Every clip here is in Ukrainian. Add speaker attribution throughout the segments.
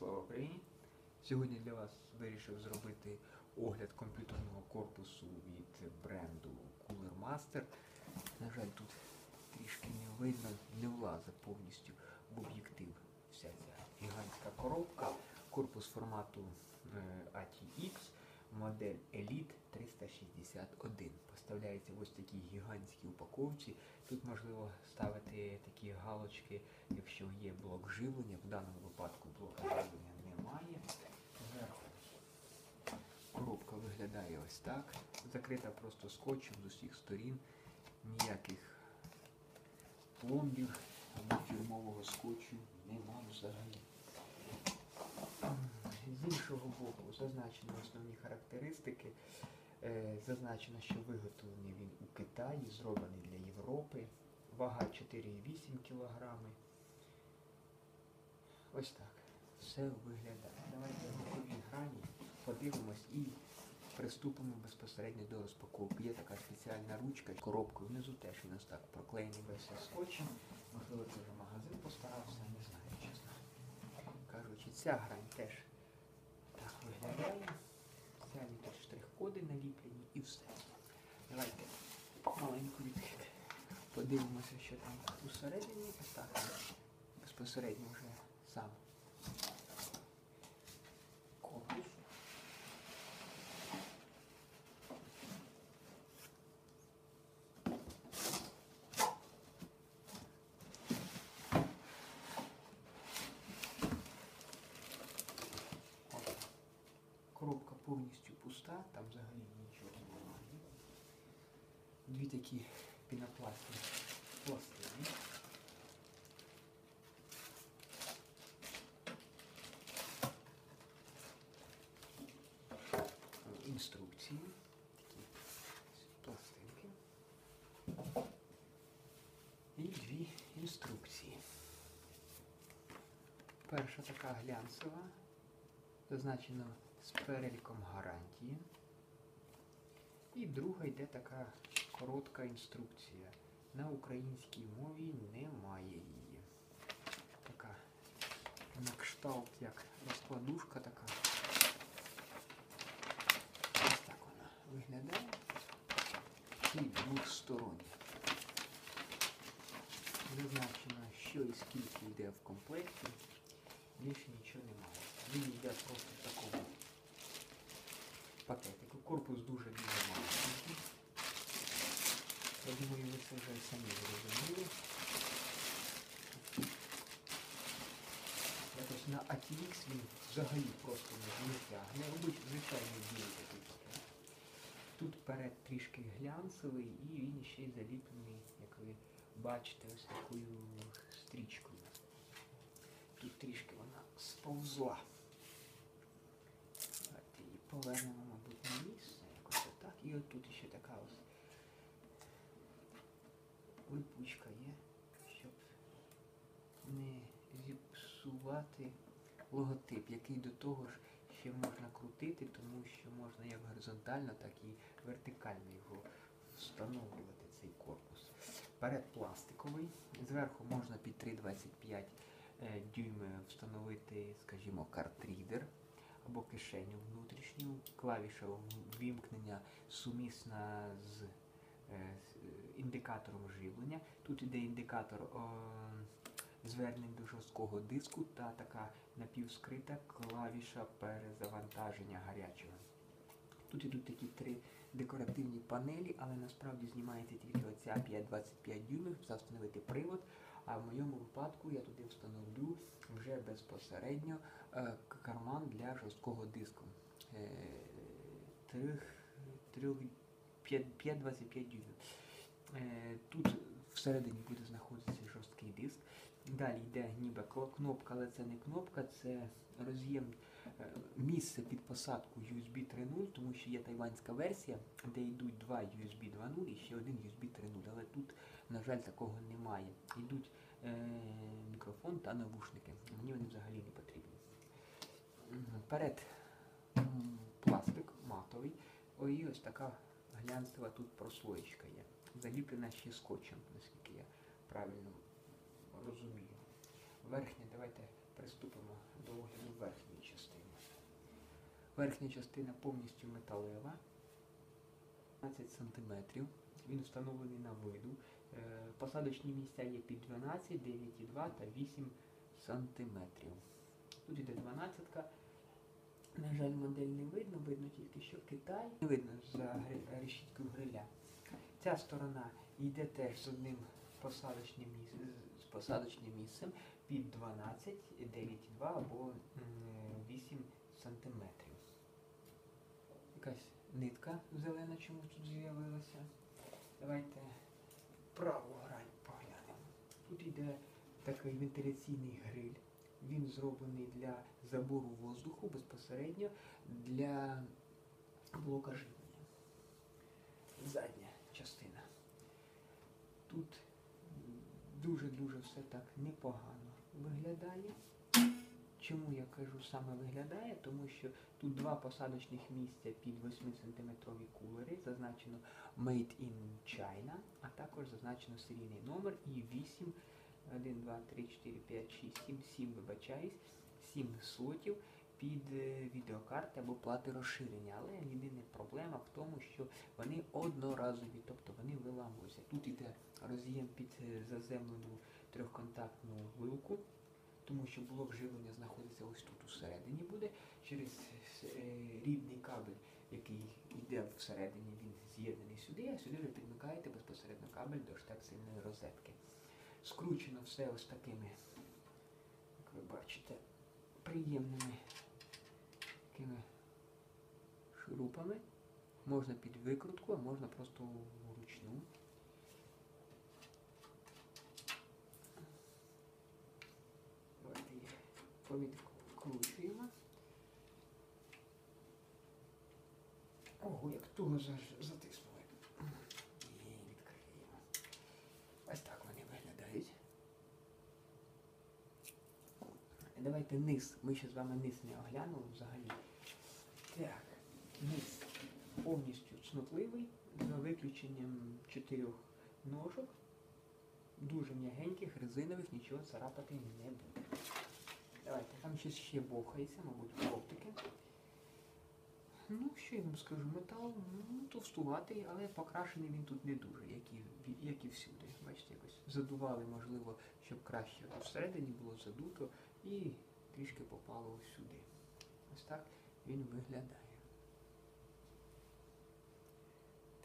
Speaker 1: Слава Україні! Сьогодні для вас вирішив зробити огляд комп'ютерного корпусу від бренду Cooler Master. На жаль, тут трішки не видно, не влазить повністю в об'єктив вся ця гігантська коробка. Корпус формату е, ATX, модель Elite 361. Поставляється ось такій гігантській упаковці. Тут можливо ставити такі галочки, якщо є блок живлення. В даному випадку блока живлення немає. Коробка виглядає ось так. Закрита просто скотчем з усіх сторін. Ніяких пломбів або фірмового скотчу немає взагалі. З іншого боку зазначені основні характеристики. Е, Зазначено, що виготовлений він у Китаї, зроблений для Європи. Вага 4,8 кг. Ось так. Все виглядає. Давайте в грані подивимось і приступимо безпосередньо до розпаковки. Є така спеціальна ручка, коробкою внизу теж він ось так проклеєний весь скотчем. Можливо, це вже магазин постарався, не знаю, чесно. Кажучи, ця грань теж так виглядає. Штрих-коди наліплені і все. Давайте маленьку відкрити. Подивимося, що там усередині. Так безпосередньо вже сам корпус. От. Коробка повністю там взагалі нічого немає. Дві такі пінопластні пластини. Інструкції. Такі пластинки. І дві інструкції. Перша така глянцева. Зазначено з переліком гарантії. І друга йде така коротка інструкція. На українській мові немає її. Така на кшталт, як розкладушка така. Ось так вона виглядає. І двохстороння. Зазначено, що і скільки йде в комплекті. Більше нічого немає. Він йде просто пакетику. Корпус дуже дуже маленький. Я думаю, ви це вже самі зрозуміли. Якось на ATX він взагалі просто не не тягне. Робить звичайний білий такий пакет. Тут перед трішки глянцевий і він ще й заліплений, як ви бачите, ось такою стрічкою. Тут трішки вона сповзла. Давайте її повернемо, мабуть, на місце. Якось отак. І от тут ще така ось липучка є, щоб не зіпсувати логотип, який до того ж ще можна крутити, тому що можна як горизонтально, так і вертикально його встановлювати, цей корпус. Перед пластиковий. Зверху можна під 3,25 е, дюйми встановити, скажімо, картрідер або кишеню внутрішню. Клавіша вімкнення сумісна з е, е, індикатором живлення. Тут іде індикатор звернень до жорсткого диску та така напівскрита клавіша перезавантаження гарячого. Тут ідуть такі три декоративні панелі, але насправді знімається тільки оця 5,25 дюймів, встановити привод. А в моєму випадку я туди встановлю вже безпосередньо е, карман для жорсткого диску. Е, трьох- трьох- 5,25 дюймів. Е, Тут всередині буде знаходитися жорсткий диск. Далі йде ніби кнопка, але це не кнопка, це роз'єм е, місце під посадку USB 3.0, тому що є тайванська версія, де йдуть два USB 2.0 і ще один USB 3.0. Але тут, на жаль, такого немає. Йдуть е, мікрофон та навушники. Мені вони взагалі не потрібні. Перед пластик матовий. О, і ось така глянцева тут прослоєчка є. Заліплена ще скотчем, наскільки я правильно розумію. Верхнє, давайте приступимо до огляду верхньої частини. Верхня частина повністю металева, 15 см. Він встановлений на виду. Посадочні місця є під 12, 9,2 та 8 см. Тут іде 12. -ка. На жаль, модель не видно, видно тільки що Китай. Не видно за решіткою гриля. Ця сторона йде теж з одним посадочним місцем, з посадочним місцем під 12, 9,2 або 8 сантиметрів. Якась нитка зелена чомусь тут з'явилася. Давайте праву грань поглянемо. Тут йде такий вентиляційний гриль. Він зроблений для забору воздуху безпосередньо для блока живлення. Задня частина. Тут дуже-дуже все так непогано виглядає. Чому я кажу саме виглядає? Тому що тут два посадочних місця під 8-сантиметрові кулери, зазначено Made in China, а також зазначено серійний номер і 8, 1, 2, 3, 4, 5, 6, 7, 7, вибачаюсь, 7 слотів під е, відеокарти або плати розширення. Але єдина проблема в тому, що вони одноразові, тобто вони виламуються. Тут іде роз'єм під е, заземлену трьохконтактну вилку, тому що блок живлення знаходиться ось тут усередині буде. Через е, рідний кабель, який йде всередині, він з'єднаний сюди, а сюди ви підмикаєте безпосередньо кабель до штексельної розетки. Скручено все ось такими, як ви бачите, приємними такими шурупами. Можна під викрутку, а можна просто вручну. Давайте їх повідкручуємо. Ого, як туго затиснули. І відкриємо. Ось так вони виглядають. Давайте низ. Ми ще з вами низ не оглянули взагалі. Так, низ повністю цнотливий, за виключенням чотирьох ножок. Дуже м'ягеньких, резинових, нічого царапати не буде. Давайте, там щось ще бовхається, мабуть, оптики. Ну, що я вам скажу, метал ну, товстуватий, але покрашений він тут не дуже, як і, як і всюди. Бачите, якось задували, можливо, щоб краще всередині було задуто і трішки попало сюди. Ось так він виглядає.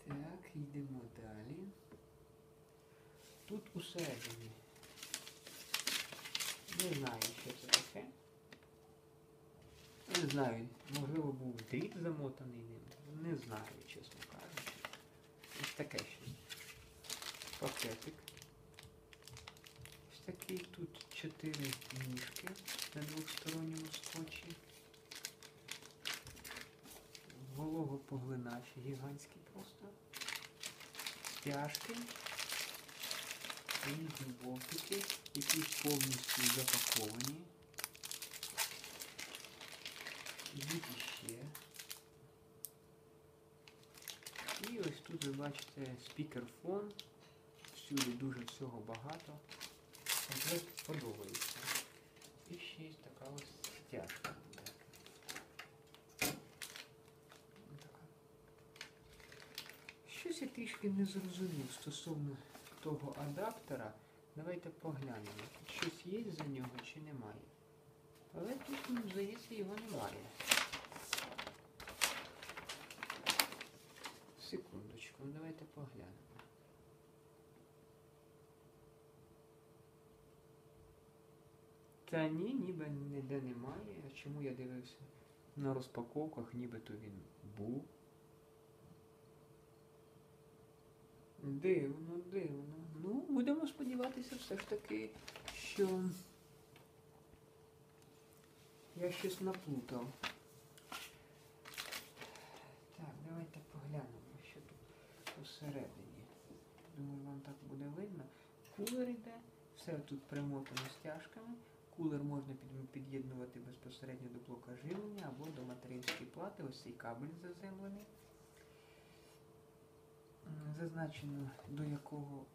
Speaker 1: Так, йдемо далі. Тут усередині. Не знаю, що це таке. Не знаю, можливо, був дріт замотаний ним. Не знаю, чесно кажучи. Ось таке щось. Пакетик. Ось такий тут чотири ніжки на двосторонньому скотчі. Вологопоглинач гігантський просто. Стяжки. Різні болтики, які повністю запаковані. Іще. І ось тут ви бачите спікерфон. Всюди дуже всього багато. Комплект подобається. І ще є така ось стяжка. Щось я трішки не зрозумів стосовно того адаптера. Давайте поглянемо. Щось є за нього чи немає. Але тут, здається, його немає. Секундочку, ну, давайте поглянемо. Та ні, ніби ніде немає. А чому я дивився на розпаковках, нібито він був. Дивно, дивно. Ну, будемо сподіватися все ж таки, що я щось наплутав. Так, давайте поглянемо, що тут усередині. Думаю, вам так буде видно. Кулер йде, все тут примотано стяжками. Кулер можна під'єднувати безпосередньо до блока живлення або до материнської плати. Ось цей кабель заземлений. Зазначено до якого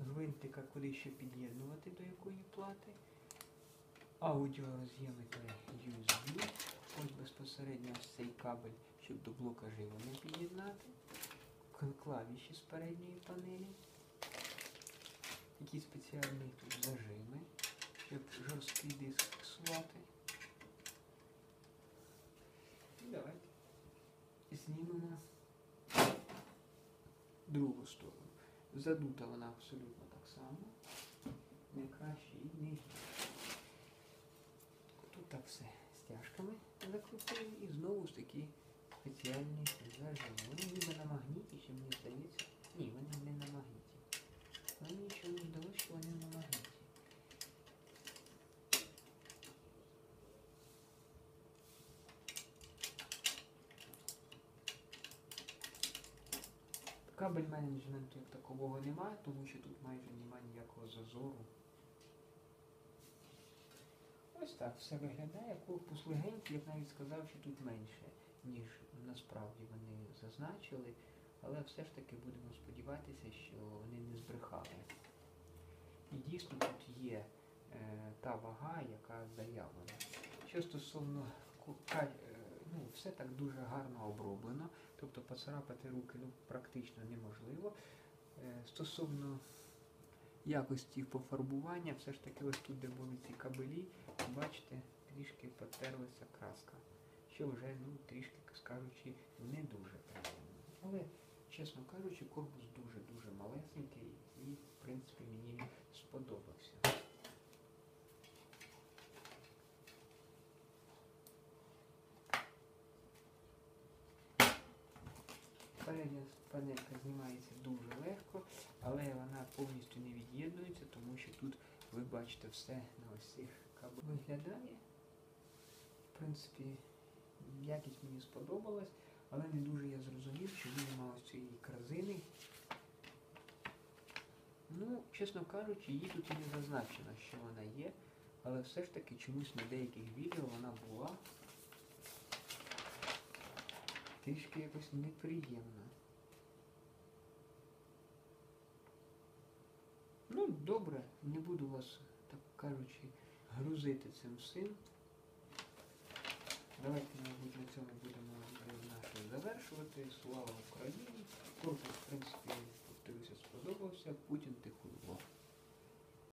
Speaker 1: гвинтика куди ще під'єднувати до якої плати. аудіороз'єми та USB. Ось безпосередньо ось цей кабель, щоб до блока живлення під'єднати. Кл- Клавіші з передньої панелі. Такі спеціальні тут зажими, щоб жорсткий диск фіксувати. І давайте знімемо другу сторону. Задута вона абсолютно так само. Не краще і не. Тут так все стяжками закрутили і знову ж таки спеціальні зажими. Вони ніби на магніті, чи мені здається. Ні, вони не на магніті. Мені ще не здалося, що вони на магніті. Кабель менеджменту як такового немає, тому що тут майже немає ніякого зазору. Ось так все виглядає. Корпус легенький, я б навіть сказав, що тут менше, ніж насправді вони зазначили. Але все ж таки будемо сподіватися, що вони не збрехали. І дійсно тут є е, та вага, яка заявлена. Що стосовно е, ну, все так дуже гарно оброблено, тобто поцарапати руки ну, практично неможливо. Е, стосовно якості пофарбування, все ж таки ось тут, де були ці кабелі, бачите, трішки потерлася краска, що вже ну, трішки, скажучи, не дуже приємно. Але, чесно кажучи, корпус дуже-дуже малесенький і, в принципі, мені сподобався. Передня панелька знімається дуже легко, але вона повністю не від'єднується, тому що тут ви бачите все на ось цих кабелях. Виглядає. В принципі, якість мені сподобалась, але не дуже я зрозумів, чому нема ось цієї корзини. Ну, чесно кажучи, її тут і не зазначено, що вона є, але все ж таки чомусь на деяких відео вона була. Трішки якось неприємно. Ну, добре, не буду вас, так кажучи, грузити цим всім. Давайте, мабуть, на цьому будемо наше завершувати. Слава Україні! Корпус, в принципі, повторюся, сподобався. Путін тихо.